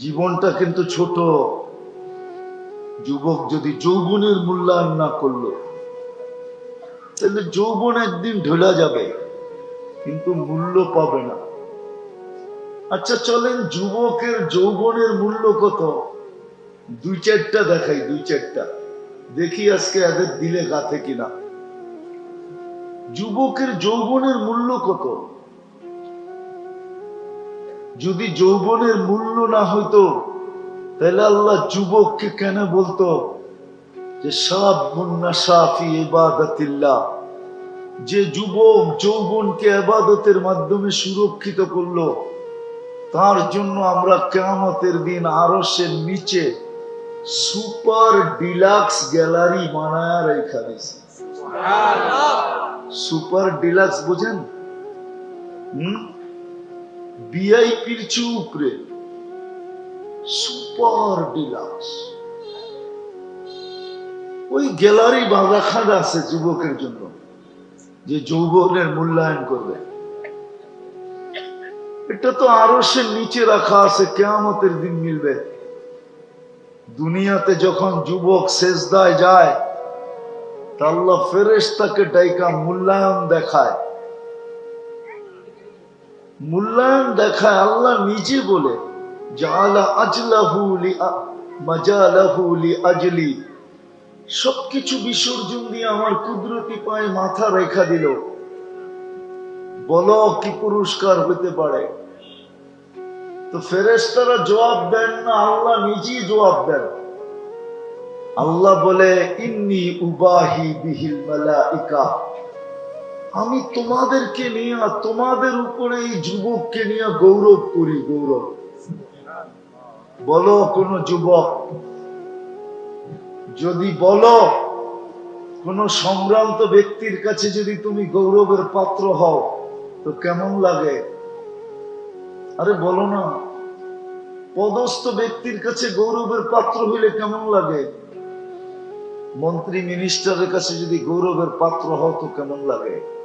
জীবনটা কিন্তু ছোট। যুবক যদি যৌবনের মূল্যায়ন না করল, তাহলে যৌবন একদিন ঢোলা যাবে, কিন্তু মূল্য পাবে না। আচ্ছা চলেন, যুবকের যৌবনের মূল্য কত? দুই চারটা দেখাই, দুই চারটা। দেখি আজকে এদের দিলে গাথে কিনা। যুবকের যৌবনের মূল্য কত? যদি যৌবনের মূল্য না হইতো তাহলে আল্লাহ যুবককে কেন বলতো যে সাব মুন্না সাফি ইবাদতিল্লাহ? যে যুবক যৌবনকে আবাদতের মাধ্যমে সুরক্ষিত করল তার জন্য আমরা কেমতের দিন আরসের নিচে সুপার ডিলাক্স গ্যালারি বানায় রেখা দিয়েছি। সুপার ডিলাক্স বোঝেন? হুম? ভিআইপির চেয়ে উপরে সুপার ডিলাক্স ওই গ্যালারি রাখা আছে যুবকের জন্য, যে যৌবনের মূল্যায়ন করবে। এটা তো আরও সে নিচে রাখা আছে, কেয়ামতের দিন মিলবে। দুনিয়াতে যখন যুবক শেষদায় যায় আল্লাহ ফেরেশতাকে ডাইকা মূল্যায়ন দেখায়। মূল্যায়ন দেখায় আল্লাহ নিজে বলে আজলি। সবকিছু বিসর্জন দিয়ে আমার কুদরতি পায়ে মাথা রেখা দিল। বলো কি পুরস্কার হতে পারে? তো ফেরেশতারা জবাব দেন না, আল্লাহ নিজেই জবাব দেন। আল্লাহ বলে, ইন্নি উবাহি বিহিল মালাইকা। আমি তোমাদেরকে নিয়ে তোমাদের উপরে এই যুবককে নিয়ে গৌরব করি, গৌরব। বলো কোন যুবক, যদি বলো কোন সম্ভ্রান্ত ব্যক্তির কাছে যদি তুমি গৌরবের পাত্র হও, তো কেমন লাগে? আরে বলো না, পদস্থ ব্যক্তির কাছে গৌরবের পাত্র হইলে কেমন লাগে? মন্ত্রী মিনিস্টারের কাছে যদি গৌরবের পাত্র হও, তো কেমন লাগে?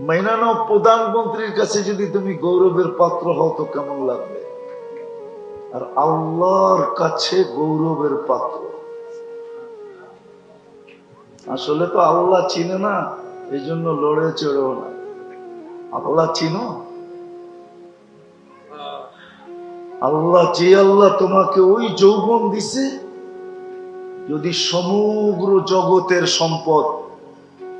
মাইনানো প্রধানমন্ত্রীর কাছে যদি তুমি গৌরবের পাত্র হও তো কেমন লাগবে? আর আল্লাহর কাছে গৌরবের পাত্র। আসলে তো আল্লাহ চিনে না এই জন্য লড়ে চড়েও না। আল্লাহ চিনো? আল্লাহ যে আল্লাহ তোমাকে ওই যৌবন দিছে, যদি সমগ্র জগতের সম্পদ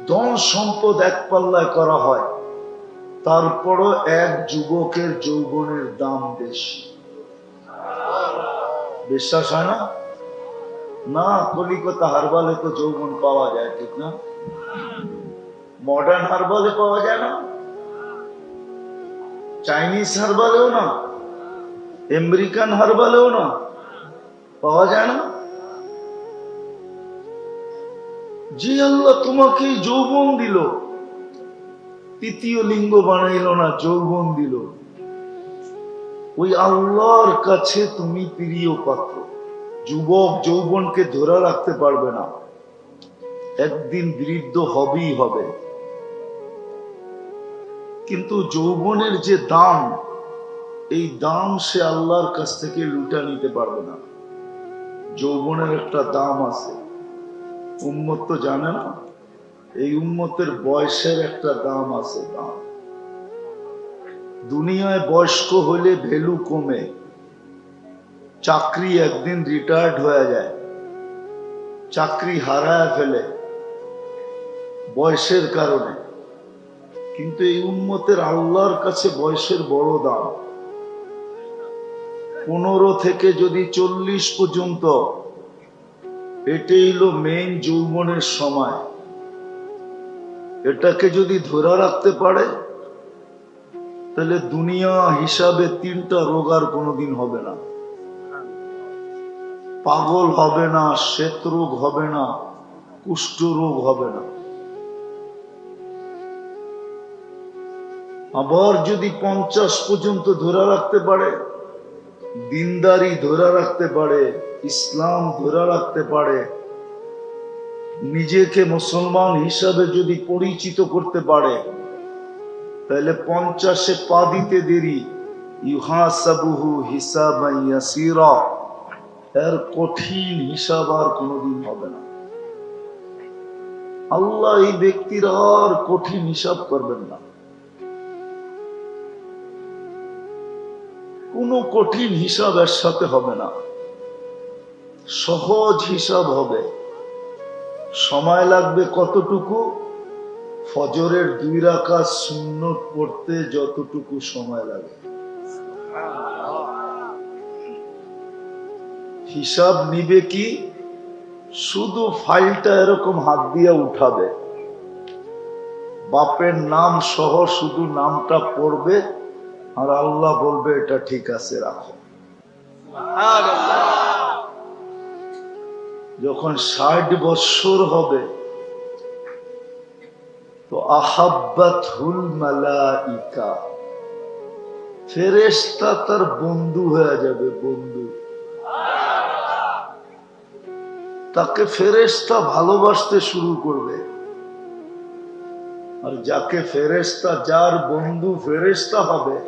ধন সম্পদ এক পাল্লায় করা হয়। তারপরও এক যুবকের যৌবনের দাম বেশি। বিশ্বাস হয় না? না, কলিকতা হারবালে তো যৌবন পাওয়া যায়, ঠিক না? মডার্ন হারবালে পাওয়া যায় না? চাইনিজ হারবালেও না? আমেরিকান হারবালেও না? পাওয়া যায় না? যে আল্লাহ তোমাকে যৌবন দিল। তৃতীয় লিঙ্গ বানাইল না, যৌবন দিল। ওই আল্লাহর কাছে তুমি প্রিয় পাত্র। যুবক যৌবনকে ধরে রাখতে পারবে না। একদিন বৃদ্ধ হবেই হবে। কিন্তু যৌবনের যে দাম, এই দাম সে আল্লাহর কাছ থেকে লুটা নিতে পারবে না। যৌবনের একটা দাম আছে। উম্মত তো জানে না, এই উম্মতের বয়সের একটা দাম আছে দাম। দুনিয়ায় বয়স্ক হলে ভ্যালু কমে, চাকরি একদিন রিটায়ার্ড হয়ে যায়, চাকরি হারায় ফেলে, বয়সের কারণে। কিন্তু এই উন্মতের আল্লাহর কাছে বয়সের বড় দাম। পনেরো থেকে যদি চল্লিশ পর্যন্ত এটাই হলো মেইন যৌবনের সময়। এটাকে যদি ধরে রাখতে পারে, তাহলে দুনিয়া হিসাবে তিনটা রোগ আর কোনোদিন হবে না। পাগল হবে না, শ্বেত রোগ হবে না, কুষ্ঠ রোগ হবে না। আবার যদি পঞ্চাশ পর্যন্ত ধরে রাখতে পারে, দিনদারি ধরে রাখতে পারে ইসলাম ধরে রাখতে পারে, নিজেকে মুসলমান হিসাবে যদি পরিচিত করতে পারে, তাহলে পঞ্চাশে পা দিতে দেরি। ইউহাসাবুহু হিসাবান ইয়াসীরা। এর কঠিন হিসাব আর কোনোদিন হবে না। আল্লাহ এই ব্যক্তির আর কঠিন হিসাব করবেন না। কোনো কঠিন হিসাব এর সাথে হবে না। সহজ হিসাব হবে। সময় লাগবে কতটুকু? ফজরের দুই রাখা শূন্য পড়তে যতটুকু সময় লাগে। হিসাব নিবে কি? শুধু ফাইলটা এরকম হাত দিয়ে উঠাবে। বাপের নাম সহ শুধু নামটা পড়বে। আর আল্লাহ বলবে, এটা ঠিক আছে, রাখো। যখন ষাট বৎসর হবে, তো আহাব্বাত হুল মালাইকা, ফেরেশতা তার বন্ধু হয়ে যাবে, বন্ধু। তাকে ফেরেশতা ভালোবাসতে শুরু করবে। আর যাকে ফেরেশতা, যার বন্ধু ফেরেশতা হবে,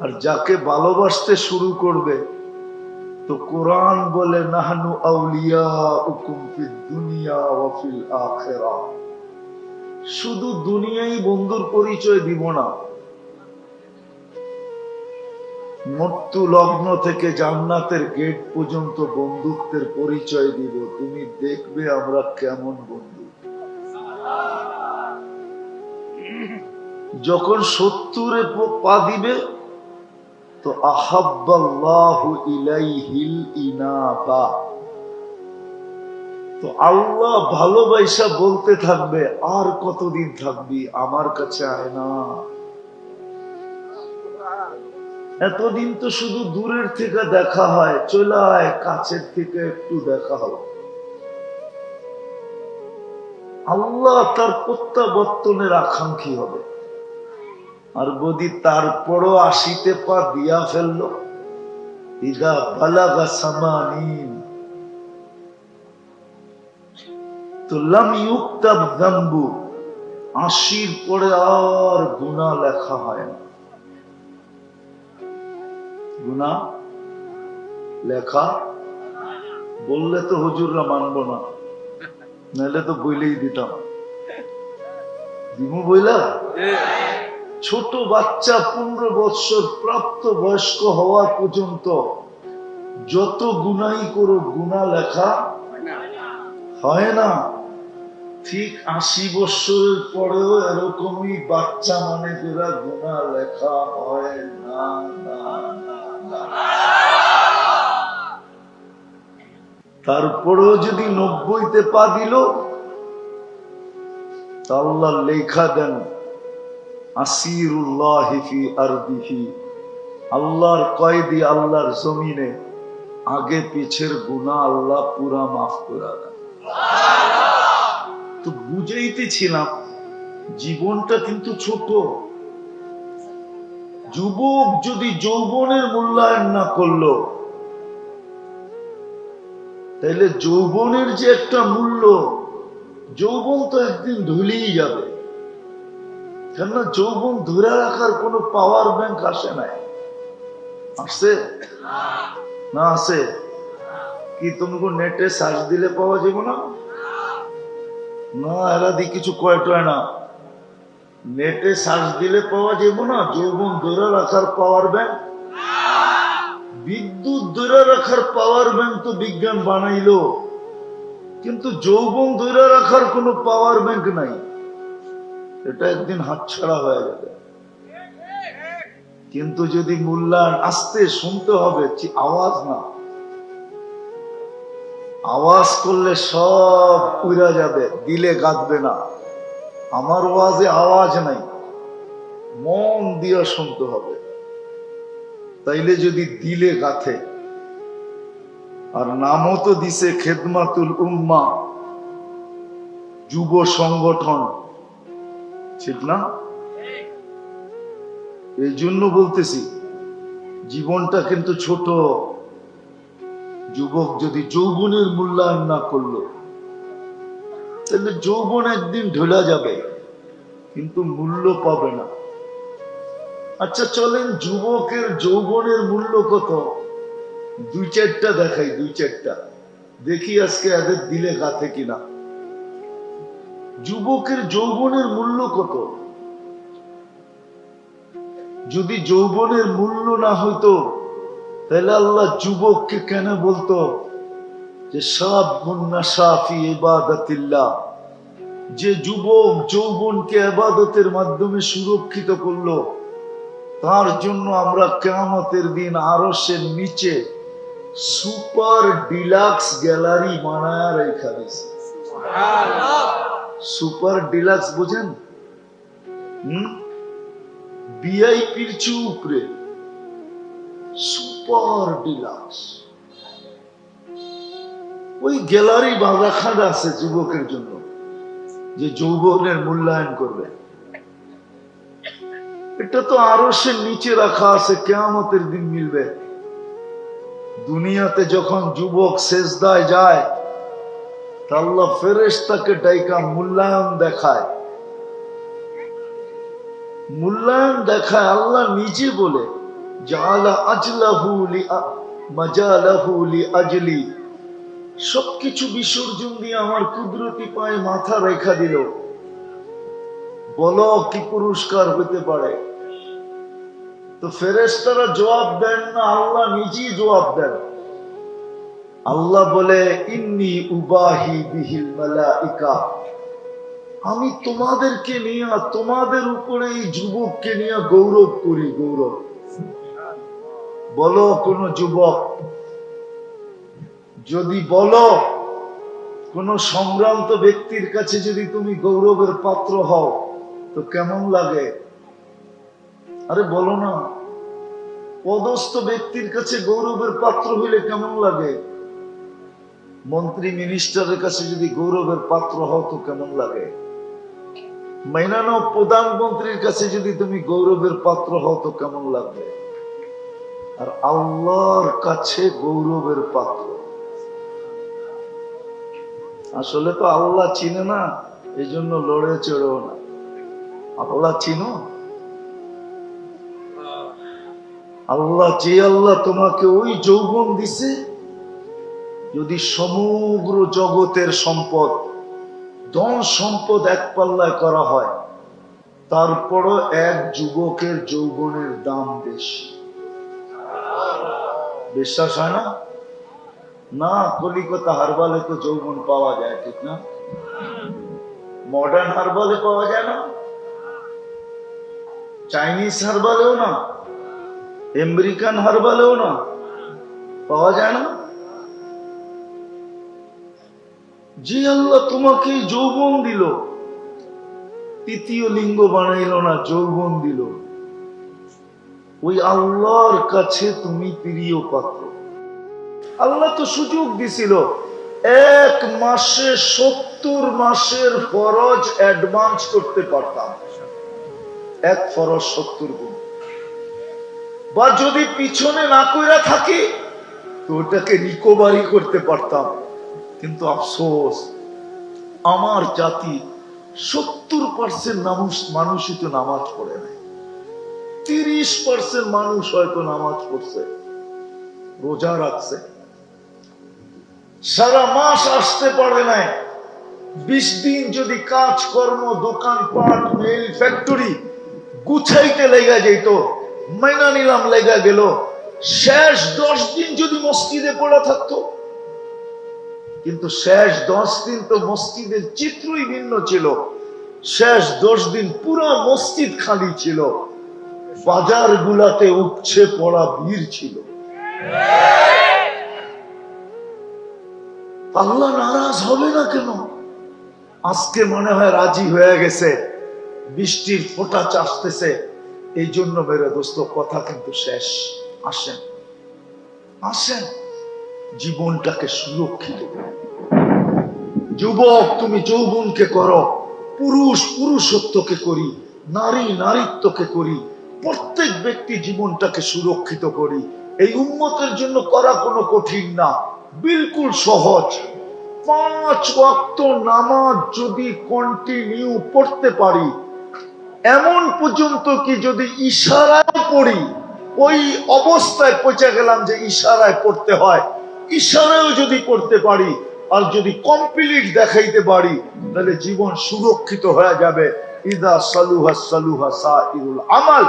আর যাকে ভালোবাসতে শুরু করবে তো কোরআন বলে, নাহনু আউলিয়া উকুম ফিদ দুনিয়া ওয়া ফিল আখিরা। শুধু দুনিয়াই বন্ধুর পরিচয় দিব না মৃত্যু লগ্ন থেকে জান্নাতের গেট পর্যন্ত বন্ধুত্বের পরিচয় দিব। তুমি দেখবে আমরা কেমন বন্ধু। যখন সত্তরে পা দিবে তো আহাব্বাল্লাহু ইলাইহিল ইনাবা। তো আল্লাহ ভালোবাসা বলতে থাকবে, আর কতদিন থাকবি? আমার কাছে আয় না। এতদিন তো শুধু দূরের থেকে দেখা হয়, চলে আয়, কাছের থেকে একটু দেখা হবে আল্লাহ তার প্রত্যাবর্তনের আকাঙ্ক্ষী হবে। আর যদি তারপরও আসিতে পা দিয়া ফেলল, ইদা বালাগা সামানিন। তো লাম ইউক্তাব জাম্বু, আশির পরে আর গুণা লেখা হয় না। গুণা লেখা বললে তো হুজুররা মানবো না, নাহলে তো বইলেই দিতাম। দিমু বইলা? ছোট বাচ্চা পনেরো বৎসর প্রাপ্ত বয়স্ক হওয়া পর্যন্ত যত গুনাই করো, গুণা লেখা হয় না ঠিক আশি বৎসরের পরেও এরকমই বাচ্চা মানে করে গুণা লেখা হয় না। তারপরেও যদি নব্বইতে পা দিল, তা আল্লাহ লেখা দেন আল্লাহর কয়েদি আল্লাহর জমিনে আগে পিছের গুনাহ আল্লাহ পুরা মাফ করে তো বুঝাইতেছিলাম, জীবনটা কিন্তু ছোট। যুবক যদি যৌবনের মূল্যায়ন না করল তাহলে যৌবনের যে একটা মূল্য, যৌবন তো একদিন ধুলেই যাবে। কেননা যৌবন ধরে রাখার কোনো পাওয়ার ব্যাংক আসে নাই। আসছে না আসে? কি তুমি নেটে সার্চ দিলে পাওয়া যাবে না? না, এরা দিয়ে কিছু কয় টয় না। নেটে সার্চ দিলে পাওয়া যাবে না, যৌবন ধরে রাখার পাওয়ার ব্যাংক বিদ্যুৎ ধরে রাখার পাওয়ার ব্যাংক তো বিজ্ঞান বানাইলো। কিন্তু যৌবন ধরে রাখার কোনো পাওয়ার ব্যাংক নাই। এটা একদিন হাতছাড়া হয়ে যাবে। কিন্তু যদি মূল্যায়ন আসতে শুনতে হবে আওয়াজ না। আওয়াজ করলে সব উড়া যাবে, দিলে গাঁদবে না। আমার ওয়াজে আওয়াজ নাই, মন দিয়ে শুনতে হবে। তাইলে যদি দিলে গাথে। আর নামও তো দিছে খেদমাতুল উম্মা, যুব সংগঠন। ঠিক না? এই জন্য বলতেছি, জীবনটা কিন্তু ছোট। যুবক যদি যৌবনের মূল্যায়ন না করল, তাহলে যৌবন একদিন ঢোলা যাবে, কিন্তু মূল্য পাবে না। আচ্ছা চলেন, যুবকের যৌবনের মূল্য কত? দুই চারটা দেখাই, দুই চারটা। দেখি আজকে এদের দিলে গাথে কিনা। যুবকের যৌবনের মূল্য কত? যদি যৌবনের মূল্য না হইতো, তাহলে আল্লাহ যুবককে কেন বলতো যে সব মুন্নাসাফি ইবাদাতিল্লাহ? যে যুবক যৌবনকে আবাদতের মাধ্যমে সুরক্ষিত করল, তার জন্য আমরা কেমতের দিন আরসের নিচে সুপার ডিলাক্স গ্যালারি বানায় রেখা দিয়েছে সুপার ডিলাক্স বোঝেন? Super deluxe. ওই গ্যালারি আছে যুবকের জন্য, যে যৌবনের মূল্যায়ন করবে। এটা তো আরও সে নিচে রাখা আছে, কেয়ামতের দিন মিলবে। দুনিয়াতে যখন যুবক শেষদায় যায় আল্লাহ ফেরেশতাকে ডাইকা মূল্যায়ন দেখায়। মূল্যায়ন দেখায় আল্লাহ নিজে বলে সবকিছু বিসর্জন দিয়ে আমার কুদরতি পায়ে মাথা রেখা দিল। বলো কি পুরস্কার হতে পারে? তো ফেরেশতারা জবাব দেন না, আল্লাহ নিজেই জবাব দেন। আল্লাহ বলে, ইন্নি উবাহি বিহিল মালাইকা। আমি তোমাদেরকে নিয়ে, তোমাদের উপরে এই যুবককে নিয়ে গৌরব করি, গৌরব। বলো কোন যুবক, যদি বলো, কোন সম্ভ্রান্ত ব্যক্তির কাছে যদি তুমি গৌরবের পাত্র হও, তো কেমন লাগে? আরে বলো না, পদস্থ ব্যক্তির কাছে গৌরবের পাত্র হইলে কেমন লাগে? মন্ত্রী মিনিস্টারের কাছে যদি গৌরবের পাত্র হও তো কেমন লাগে? মাইনানো প্রধানমন্ত্রীর কাছে যদি তুমি গৌরবের পাত্র হও তো কেমন লাগবে আর আল্লাহর কাছে গৌরবের পাত্র। আসলে তো আল্লাহ চিনে না এই জন্য লড়ে চড়েও না। আল্লাহ চিনো? আল্লাহ যে আল্লাহ তোমাকে ওই যৌবন দিছে যদি সমগ্র জগতের সম্পদ, ধন সম্পদ এক পাল্লায় করা হয়, তারপরও এক যুবকের যৌবনের দাম বেশি। বিশ্বাস হয় না? না, কলিকতা হারবালে তো যৌবন পাওয়া যায়, ঠিক না? মডার্ন হারবালে পাওয়া যায় না? চাইনিজ হারবালেও না? আমেরিকান হারবালেও না? পাওয়া যায় না? যে আল্লাহ তোমাকে যৌবন দিল, তৃতীয় লিঙ্গ বানাইল না, যৌবন দিল। ওই আল্লাহর কাছে তুমি প্রিয় পাত্র। আল্লাহ তো সুযোগ দিছিল, এক মাসে সত্তর মাসের ফরজ অ্যাডভান্স করতে পারতাম। এক ফরজ সত্তর গুণ। বা যদি পিছনে না কইরা থাকি, তো ওটাকে রিকভারি করতে পারতাম। কিন্তু আফসোস, আমার জাতি সত্তর পার্সেন্ট মানুষ মানুষই তো নামাজ পড়ে নাই। তিরিশ পার্সেন্ট মানুষ হয়তো নামাজ পড়ছে, রোজা রাখছে। সারা মাস আসতে পারে নাই। বিশ দিন যদি কাজ কর্ম দোকান পাট মেল ফ্যাক্টরি গুছাইতে লেগে যেত মাইনা নিলাম লেগে গেল। শেষ দশ দিন যদি মসজিদে পড়া থাকতো কিন্তু শেষ দশ দিন তো মসজিদের চিত্রই ভিন্ন ছিল। শেষ দশ দিন পুরো মসজিদ খালি ছিল। বাজার গুলাতে উপছে পড়া ভিড় ছিল। আল্লাহ নারাজ হবে না কেন? আজকে মনে হয় রাজি হয়ে গেছে। বৃষ্টির ফোঁটা চাষতেছে। এই জন্য মেরে দোস্ত, কথা কিন্তু শেষ। আসেন। আসেন। জীবনটাকে সুরক্ষিত যুবক, তুমি যৌবনকে করো। পুরুষ, পুরুষত্বকে করি। নারী, নারীত্বকে করি। প্রত্যেক ব্যক্তি জীবনটাকে সুরক্ষিত করি। এই উন্মতের জন্য করা কোনো কঠিন না। বিলকুল সহজ। পাঁচ ওয়াক্ত নামাজ যদি কন্টিনিউ পড়তে পারি, এমন পর্যন্ত কি যদি ইশারায় পড়ি, ওই অবস্থায় পৌঁছে গেলাম যে ইশারায় পড়তে হয়। ইশারায়ও যদি করতে পারি আর যদি কমপ্লিট দেখাইতে পারি, তাহলে জীবন সুরক্ষিত হয়ে যাবে। ইদা সালুহা সালুহা সাইরুল আমাল।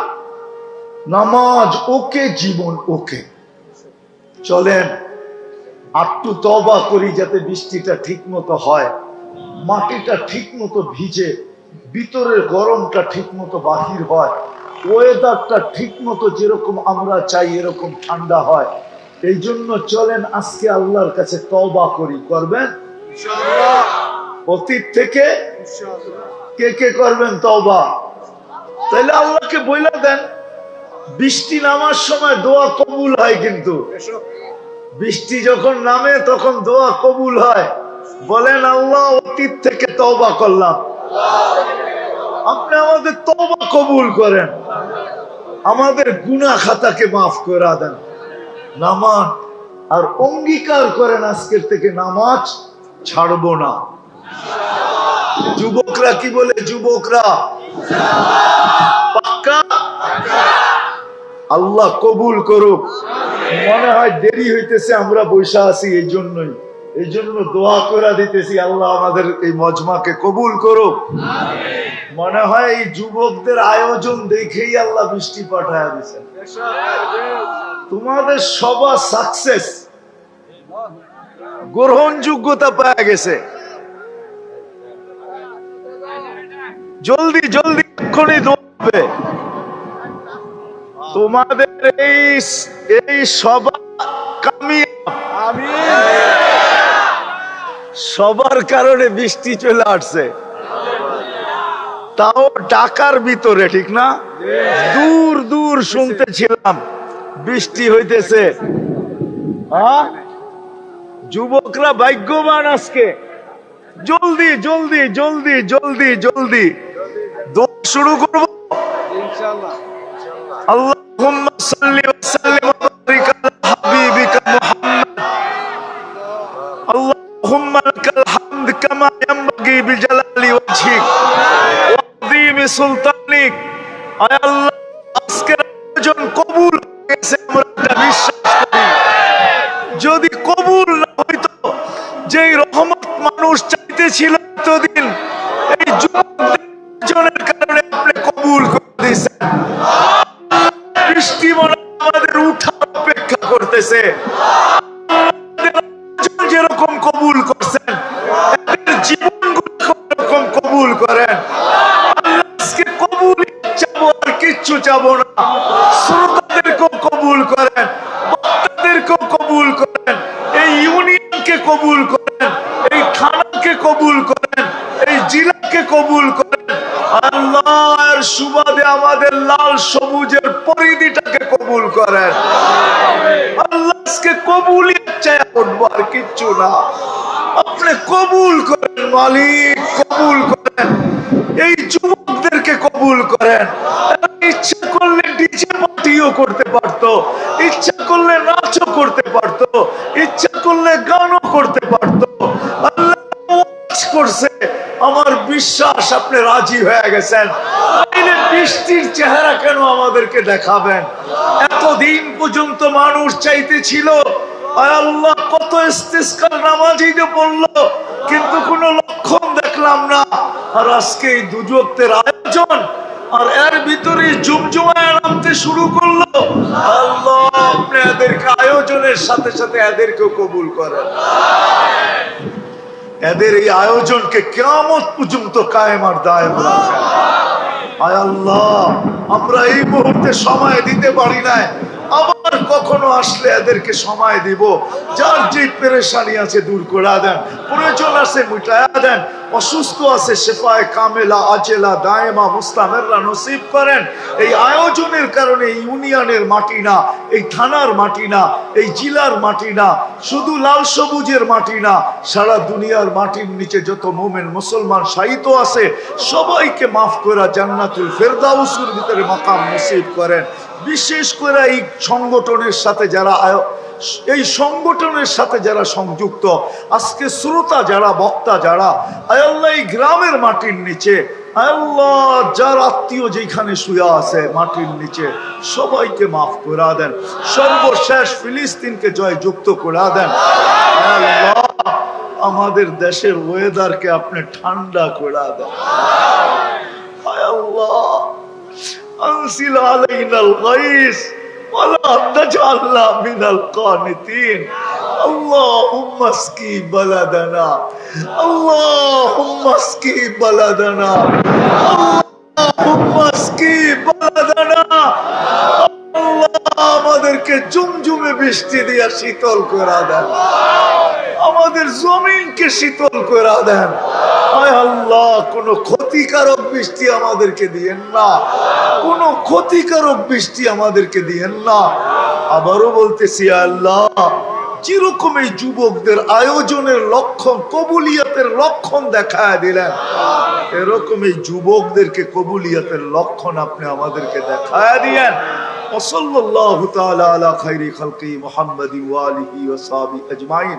নামাজ ওকে, জীবন ওকে। চলেন, আটটু তবা করি যাতে বৃষ্টিটা ঠিক মতো হয়। মাটিটা ঠিক মতো ভিজে, ভিতরের গরমটা ঠিক মতো বাহির হয়। ওয়েদারটা ঠিক মতো যেরকম আমরা চাই, এরকম ঠান্ডা হয়। এই জন্য চলেন আজকে আল্লাহর কাছে তবা করি করবেন? অতীত থেকে কে কে করবেন তবা তাহলে আল্লাহকে বইলা দেন বৃষ্টি নামার সময় দোয়া কবুল হয় কিন্তু। বৃষ্টি যখন নামে তখন দোয়া কবুল হয়। বলেন আল্লাহ অতীত থেকে তবা করলাম। আপনি আমাদের তবা কবুল করেন। আমাদের গুনা খাতাকে মাফ করে দেন। নামাজ। আর অঙ্গীকার করেন আজকের থেকে নামাজ ছাড়বো না। যুবকরা কি বলে যুবকরা? পাক্কা? আল্লাহ কবুল করুক। মনে হয় দেরি হইতেছে, আমরা বৈশা আছি এই জন্যই। এই জন্য দোয়া করে দিতেছি আল্লাহ আমাদের এই মজমাকে কবুল করুক। মনে হয় এই যুবকদের আয়োজন দেখেই আল্লাহ বৃষ্টি পাঠায় দিচ্ছেন তোমাদের সবার সাকসেস গ্রহণযোগ্যতা পাওয়া গেছে। জলদি জলদি এক্ষুনি দৌড়বে। তোমাদের এই এই সভা কামিয়াব। সবার কারণে বৃষ্টি চলে আসছে। তাও টাকার ভিতরে ঠিক না? দূর দূর শুনতেছিলাম বৃষ্টি হইতেছে। হ্যাঁ? যুবকরা ভাগ্যবান আজকে। জলদি জলদি জলদি জলদি জলদি। দৌড় শুরু করব। আল্লাহ বিসুলতানিক আয় আল্লাহ, আজকের আয়োজন কবুল হয়েছে আমরা একটা বিশ্বাস করি। যদি কবুল না হইতো, যেই রহমত মানুষ চাইতেছিল এতদিন, এই যুবকদের কারণে আপনি কবুল করে দিয়েছেন। বৃষ্টি মনে আমাদের উঠার অপেক্ষা করতেছে। যেরকম কবুল করছেন জীবনগুলো রকম কবুল করেন। কিচ্ছু চাবো না। শ্রোতাদেরকেও কবুল করেন বক্তাদেরকেও কবুল করেন, এই ইউনিয়নকে কবুল করেন, এই থানাকে কবুল করেন, এই জেলাকে কবুল করেন। আল্লাহর সুবাদে আমাদের লাল সবুজের পরিধিটাকে কবুল করেন। আল্লাহ আজকে চাই উঠবো আর কিচ্ছু না। আপনি কবুল করেন, মালিক, কবুল করেন। এই যুবকদেরকে করতে পারতো, ইচ্ছা করলে নাচও করতে পারতো, ইচ্ছা করলে গানও করতে পারতো। করছে আমার বিশ্বাস আপনি রাজি হয়ে গেছেন। বৃষ্টির চেহারা কেন আমাদেরকে দেখাবেন? এতদিন পর্যন্ত মানুষ চাইতেছিল আল্লাহ, কত ইস্তিস্কার নামাজই যে পড়ল, কিন্তু কোনো লক্ষণ দেখলাম না। আর আজকে এই দুজকদের আয়োজন আর এর ভিতরে জুমজুমায় নামতে শুরু করল। আল্লাহ, আপনি এদেরকে আয়োজনের সাথে সাথে এদেরকেও কবুল করেন। এদের এই আয়োজনকে কেমত পর্যন্ত কায়েম আর দায়েম রাখেন। আল্লাহ, আমরা এই মুহূর্তে সময় দিতে পারি নাই। আবার কখনো আসলে এদেরকে সময় দিব। যার যে পেরেশানি আছে দূর করে দেন, প্রয়োজন আছে মিটায়া দেন। অসুস্থ আছে সেফায় কামেলা, আজেলা, দায়েমা, মুস্তামেররা নসিব করেন। এই আয়োজনের কারণে ইউনিয়নের মাটি না, এই থানার মাটি না, এই জেলার মাটি না, শুধু লাল সবুজের মাটি না, সারা দুনিয়ার মাটির নিচে যত মোমেন মুসলমান সাহিত্য আছে, সবাইকে মাফ করা জান্নাতুল ফেরদাউসুর ভিতরে মাকাম নসিব করেন। বিশেষ করে এই সংগঠনের সাথে যারা আয়- এই সংগঠনের সাথে যারা সংযুক্ত, আজকে শ্রোতা যারা, বক্তা যারা আয়াল্লাহ এই গ্রামের মাটির নিচে আল্লাহ যার আত্মীয় যেখানে শুয়ে আছে মাটির নিচে, সবাইকে মাফ করা দেন। সর্বশেষ ফিলিস্তিনকে জয় যুক্ত করা দেন। আমাদের দেশের ওয়েদারকে আপনি ঠান্ডা করা দেন। আল্লাহ, আনসিল আলাইনাল গাইস। ولا تجعلنا من القانتين اللهم اسقي بلدنا اللهم اسقي بلدنا اللهم اسقي بلدنا আল্লাহ আমাদেরকে জুমজুমে বৃষ্টি দিয়া শীতল করে দেন আমাদের জমিনকে শীতল করে দেন হায় আল্লাহ কোন ক্ষতিকারক বৃষ্টি আমাদেরকে দিয়েন না কোন ক্ষতিকারক বৃষ্টি আমাদেরকে দিয়েন না আবারও বলতেছি আল্লাহ যেরকম এই যুবকদের আয়োজনের লক্ষণ কবুলিয়াতের লক্ষণ দেখায় দিলেন এরকম এই যুবকদেরকে কবুলিয়াতের লক্ষণ আপনি আমাদেরকে দেখায় দিয়েন وصلى الله تعالى على خير خلقه محمد وآله وصحبه أجمعين